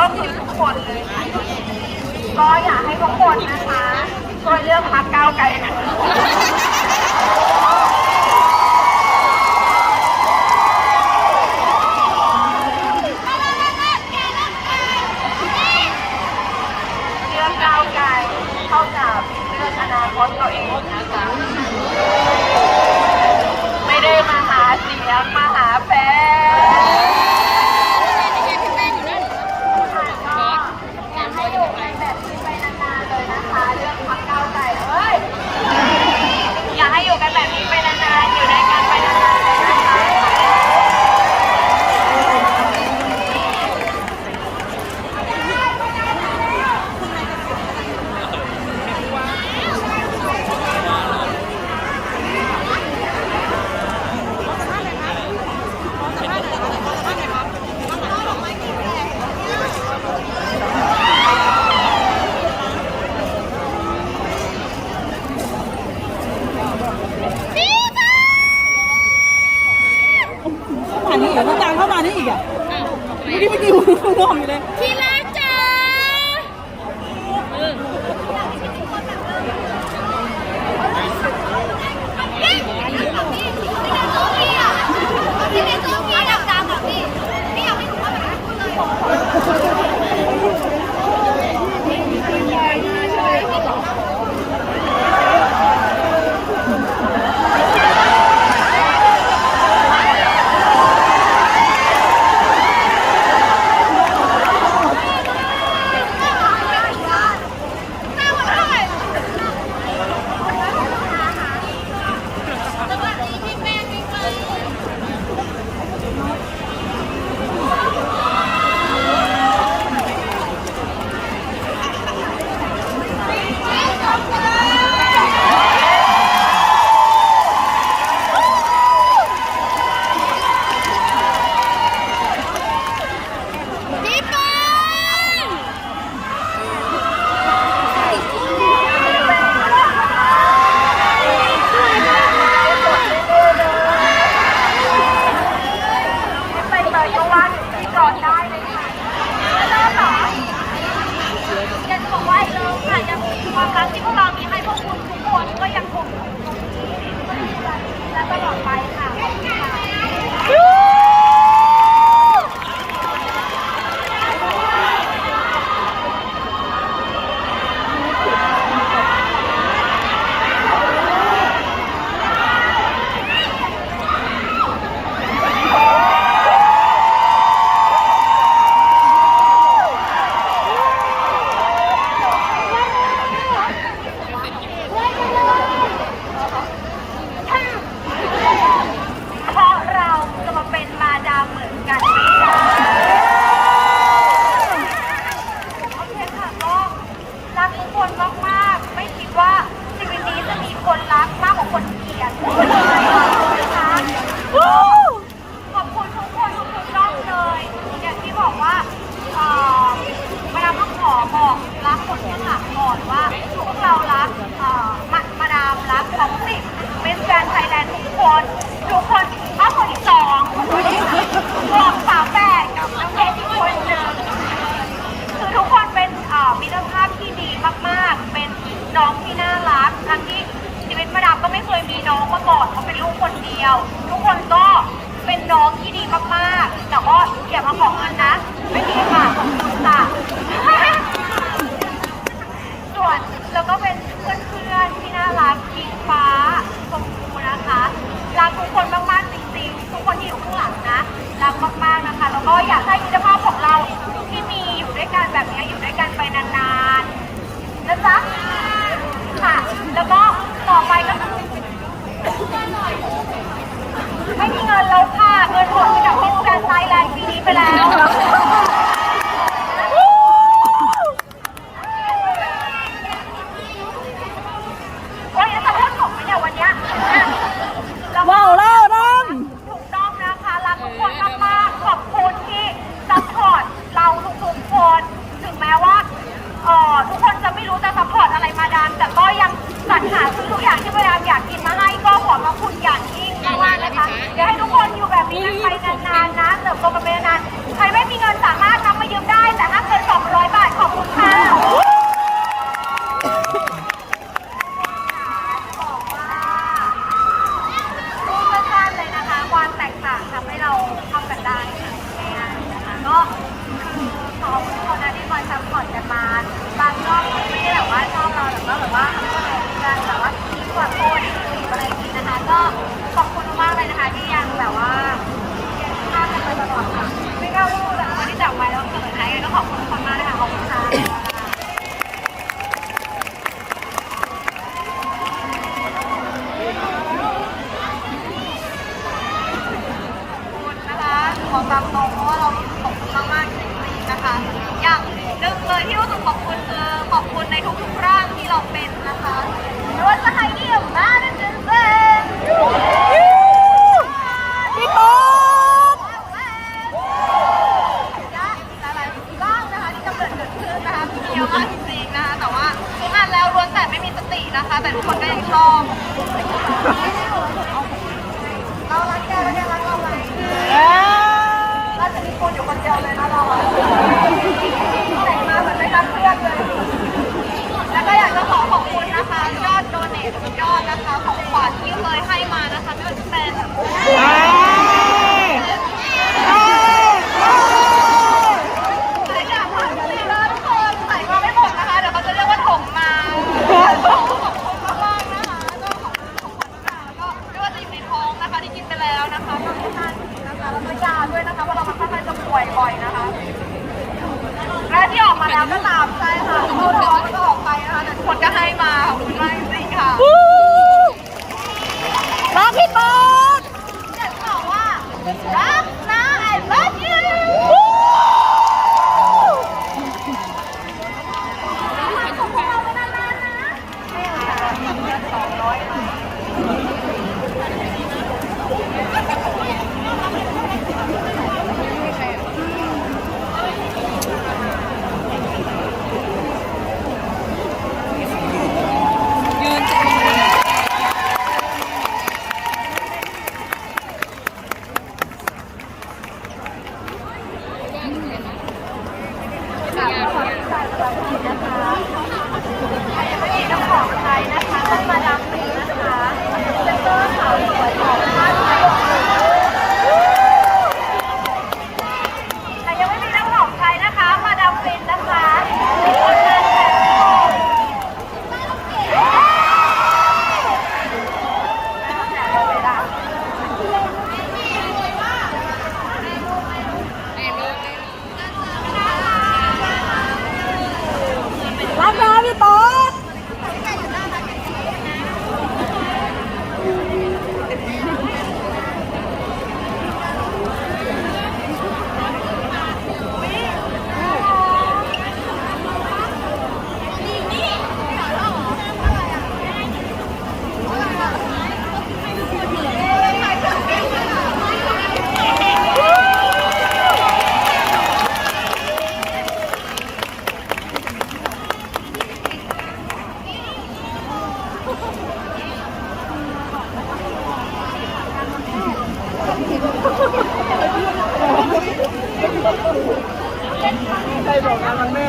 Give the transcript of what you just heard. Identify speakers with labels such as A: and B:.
A: ก็คือทุกคนเลยก็อยากให้ทุกคนนะคะช่วยเลือกพักก้าวไกลนะ
B: ของเงิ
A: นนะ ไม่มีค่ะของคุณค่ะ ส่วนแล้วก็เป็นเพื่อนๆที่น่ารักอิงฟ้าชมพูนะคะรักทุกคนมากๆจริงๆทุกคนที่อยู่ข้างหลังนะรักมากๆนะคะ แล้วก็อยากให้คุณภาพของเราที่มีอยู่ด้วยกันแบบนี้ รหา
B: ซื้อ
A: ทุกอย่างที่พยายามอยากกินมาให้ก็ขอมาคุณอย่างยิ่งมากนะคะเดี๋ยวให้ทุกคนอยู่แบบนี้ไปนานๆนะเติบโตกันไป บอกตามตรงเพราะว่าเราตกมากๆจริงๆนะคะ อย่างหนึ่งเลยที่รู้สึกขอบคุณคือขอบคุณในทุกๆร่างที่เราเป็นนะคะไม่ว่าจะให้เดี่ยวบ้านจนเป็น
B: พี่โอ๊
A: คหลายๆร่างนะคะที่กำเนิดเกิดขึ้นนะคะมีเยอะมากจริงๆนะคะแต่ว่าทุกอันแล้วล้วนแต่ไม่มีสตินะคะ แต่ทุกคนก็ยังชอบ Yeah, man, I don't want to. ขอบคุณนะคะขอบคุณนะคะขอบคุณนะคะ ใครบอกงานวันแม่